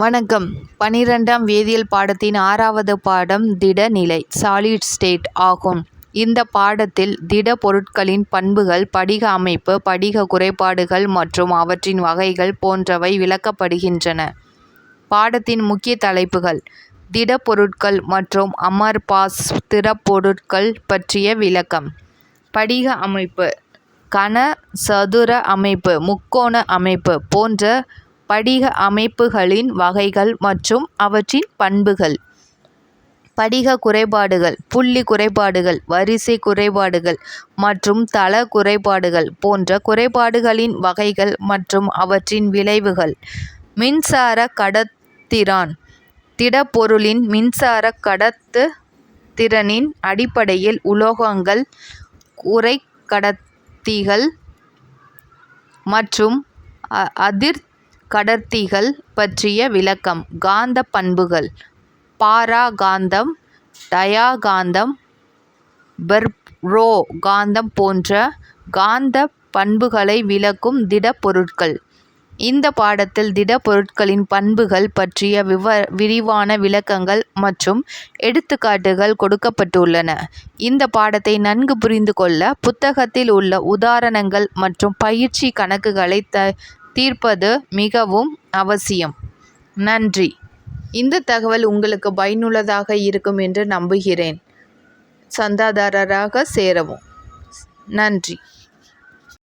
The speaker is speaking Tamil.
வணக்கம். பனிரெண்டாம் வேதியியல் பாடத்தின் ஆறாவது பாடம் திடநிலை சாலிட் ஸ்டேட் ஆகும். இந்த பாடத்தில் திட பொருட்களின் பண்புகள் படிக அமைப்பு படிக குறைபாடுகள் மற்றும் அவற்றின் வகைகள் போன்றவை விளக்கப்படுகின்றன. பாடத்தின் முக்கிய தலைப்புகள் திட பொருட்கள் மற்றும் அமர்பாஸ் திடப்பொருட்கள் பற்றிய விளக்கம். படிக அமைப்பு கன சதுர அமைப்பு முக்கோண அமைப்பு போன்ற படிக அமைப்புகளின் வகைகள் மற்றும் அவற்றின் பண்புகள். படிக குறைபாடுகள் புள்ளி குறைபாடுகள் வரிசை குறைபாடுகள் மற்றும் தள குறைபாடுகள் போன்ற குறைபாடுகளின் வகைகள் மற்றும் அவற்றின் விளைவுகள். மின்சார கடத்திறான் திடப்பொருளின் மின்சார கடத்து திறனின் அடிப்படையில் உலோகங்கள் குறைக்கடத்திகள் மற்றும் அதிர் கடர்த்திகள் பற்றிய விளக்கம். காந்தப் பண்புகள். பாரா-காந்தம் டயா-காந்தம் ஃபெர்ரோ காந்தம் போன்ற காந்தப் பண்புகளை விளக்கும் திடப்பொருட்கள். இந்த பாடத்தில் திடப்பொருட்களின் பண்புகள் பற்றிய விவ விரிவான விளக்கங்கள் மற்றும் எடுத்துக்காட்டுகள் கொடுக்கப்பட்டுள்ளன. இந்த பாடத்தை நன்கு புரிந்து கொள்ள புத்தகத்தில் உள்ள உதாரணங்கள் மற்றும் பயிற்சி கணக்குகளை த தீர்ப்பது மிகவும் அவசியம். நன்றி. இந்த தகவல் உங்களுக்கு பயனுள்ளதாக இருக்கும் என்று நம்புகிறேன். சந்தாதாரராக சேரவும். நன்றி.